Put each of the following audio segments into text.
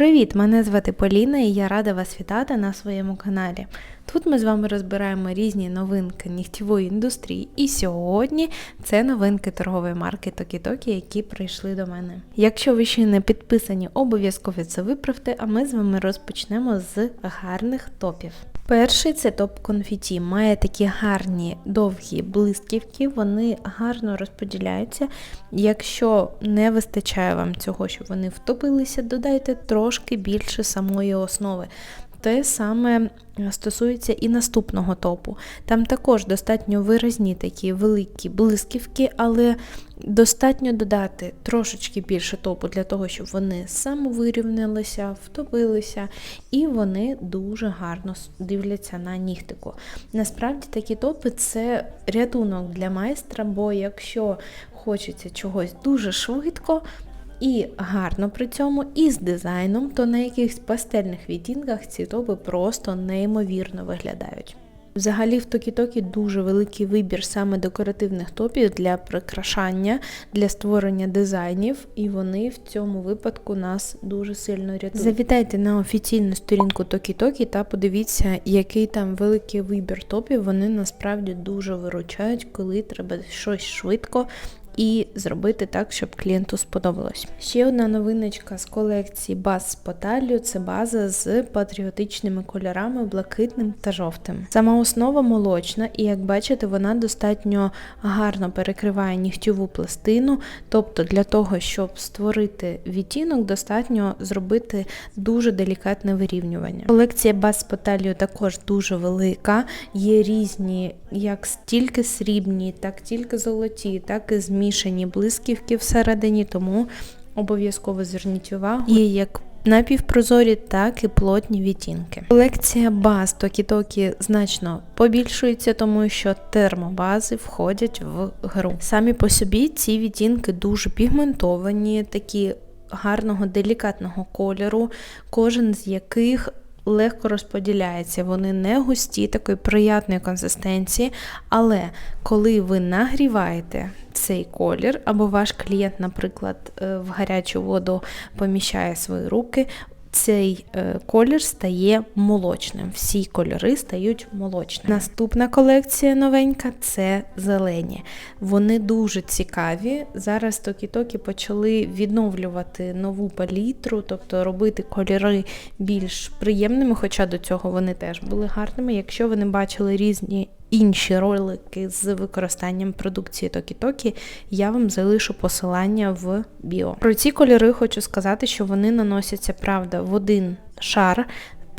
Привіт! Мене звати Поліна і я рада вас вітати на своєму каналі. Тут ми з вами розбираємо різні новинки нігтєвої індустрії, і сьогодні це новинки торгової марки Токі-Токі, які прийшли до мене. Якщо ви ще не підписані, обов'язково це виправте, а ми з вами розпочнемо з гарних топів. Перший це топ-конфіті. Має такі гарні довгі блисківки, вони гарно розподіляються. Якщо не вистачає вам цього, щоб вони втопилися, додайте трошки більше самої основи. Те саме стосується і наступного топу. Там також достатньо виразні такі великі блисківки, але достатньо додати трошечки більше топу для того, щоб вони самовирівнялися, втопилися, і вони дуже гарно дивляться на нігтику. Насправді такі топи це рятунок для майстра, бо якщо хочеться чогось дуже швидко, і гарно при цьому, і з дизайном, то на якихось пастельних відтінках ці топи просто неймовірно виглядають. Взагалі в Токі-Токі дуже великий вибір саме декоративних топів для прикрашання, для створення дизайнів, і вони в цьому випадку нас дуже сильно рятують. Завітайте на офіційну сторінку Токі-Токі та подивіться, який там великий вибір топів. Вони насправді дуже виручають, коли треба щось швидко і зробити так, щоб клієнту сподобалось. Ще одна новиночка з колекції баз з поталлю це база з патріотичними кольорами, блакитним та жовтим. Сама основа молочна, і як бачите, вона достатньо гарно перекриває нігтєву пластину, тобто для того, щоб створити відтінок, достатньо зробити дуже делікатне вирівнювання. Колекція баз з поталлю також дуже велика, є різні, як тільки срібні, так тільки золоті, так і змішані змішані блисківки всередині, тому обов'язково зверніть увагу. Є як напівпрозорі, так і плотні відтінки. Колекція баз Токі-Токі значно побільшується, тому що термобази входять в гру. Самі по собі ці відтінки дуже пігментовані, такі гарного делікатного кольору, кожен з яких легко розподіляється, вони не густі, такої приятної консистенції, але коли ви нагріваєте цей колір, або ваш клієнт, наприклад, е, в гарячу воду поміщає свої руки, цей е, колір стає молочним. Всі кольори стають молочними. Наступна колекція новенька це зелені. Вони дуже цікаві. Зараз Токі-Токі почали відновлювати нову палітру, тобто робити кольори більш приємними, хоча до цього вони теж були гарними. Якщо ви не бачили різні інші ролики з використанням продукції Токі-Токі, я вам залишу посилання в біо. Про ці кольори хочу сказати, що вони наносяться, правда, в один шар.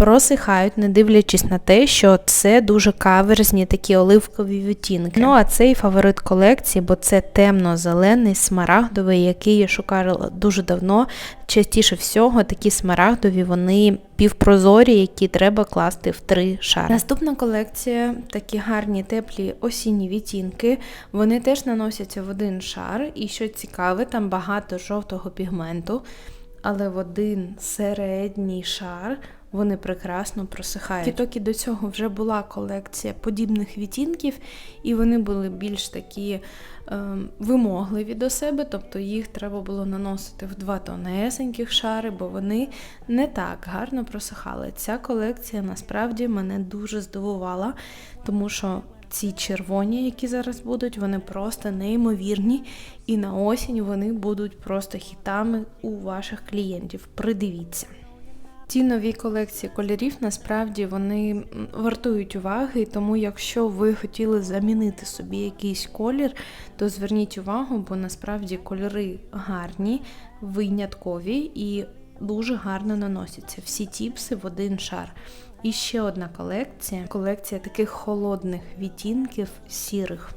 Просихають, не дивлячись на те, що це дуже каверзні такі оливкові відтінки. Ну а цей фаворит колекції, бо це темно-зелений, смарагдовий, який я шукала дуже давно. Частіше всього, такі смарагдові, вони півпрозорі, які треба класти в три шари. Наступна колекція такі гарні теплі осінні відтінки. Вони теж наносяться в один шар, і що цікаве, там багато жовтого пігменту, але в один середній шар. Вони прекрасно просихають. Кітокі до цього вже була колекція подібних відтінків, і вони були більш такі е, вимогливі до себе, тобто їх треба було наносити в два тонесеньких шари, бо вони не так гарно просихали. Ця колекція насправді мене дуже здивувала, тому що. Ці червоні, які зараз будуть, вони просто неймовірні, і на осінь вони будуть просто хітами у ваших клієнтів. Придивіться. Ці нові колекції кольорів насправді вони вартують уваги, тому якщо ви хотіли замінити собі якийсь колір, то зверніть увагу, бо насправді кольори гарні, виняткові і дуже гарно наносяться. Всі тіпси в один шар. І ще одна колекція колекція таких холодних відтінків сірих.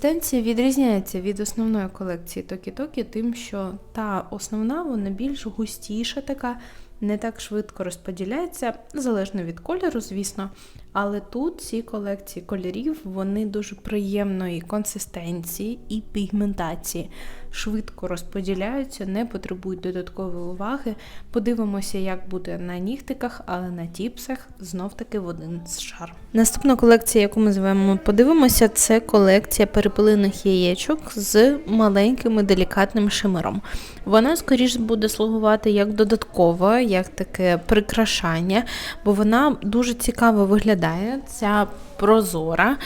Тенція відрізняється від основної колекції Токі-Токі, тим, що та основна, вона більш густіша така не так швидко розподіляється, залежно від кольору, звісно. Але тут ці колекції кольорів вони дуже приємної консистенції і пігментації. Швидко розподіляються, не потребують додаткової уваги. Подивимося, як буде на нігтиках, але на тіпсах знов таки в один з шар. Наступна колекція, яку ми з вами подивимося, це колекція перепилених яєчок з маленьким і делікатним шимером. Вона, скоріш, буде слугувати як додаткова, як таке прикрашання, бо вона дуже цікаво виглядає. Ця прозора.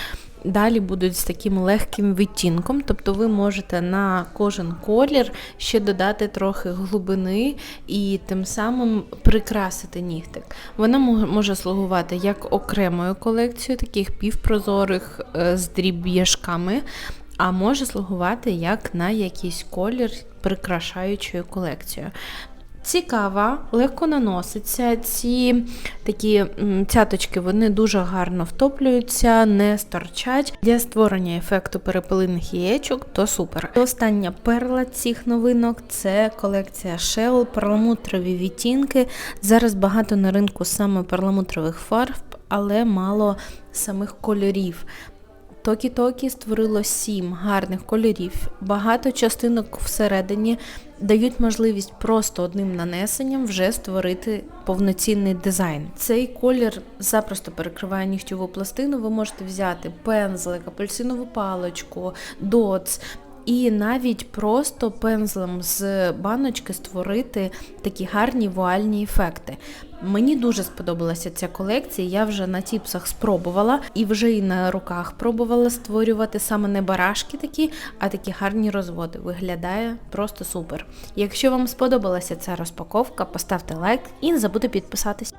Далі будуть з таким легким відтінком, тобто ви можете на кожен колір ще додати трохи глибини і тим самим прикрасити нігтик. Вона може слугувати як окремою колекцією таких півпрозорих е, з дріб'яшками, а може слугувати як на якийсь колір прикрашаючою колекцією. Цікава, легко наноситься. Ці такі цяточки вони дуже гарно втоплюються, не сторчать. Для створення ефекту перепелиних яєчок то супер. Остання перла цих новинок це колекція Shell, перламутрові відтінки. Зараз багато на ринку саме перламутрових фарб, але мало самих кольорів. Токі-Токі створило сім гарних кольорів. Багато частинок всередині дають можливість просто одним нанесенням вже створити повноцінний дизайн. Цей колір запросто перекриває нігтьову пластину. Ви можете взяти пензлик, апельсинову паличку, доц. І навіть просто пензлем з баночки створити такі гарні вуальні ефекти. Мені дуже сподобалася ця колекція. Я вже на тіпсах спробувала і вже і на руках пробувала створювати саме не барашки такі, а такі гарні розводи. Виглядає просто супер. Якщо вам сподобалася ця розпаковка, поставте лайк і не забудьте підписатись.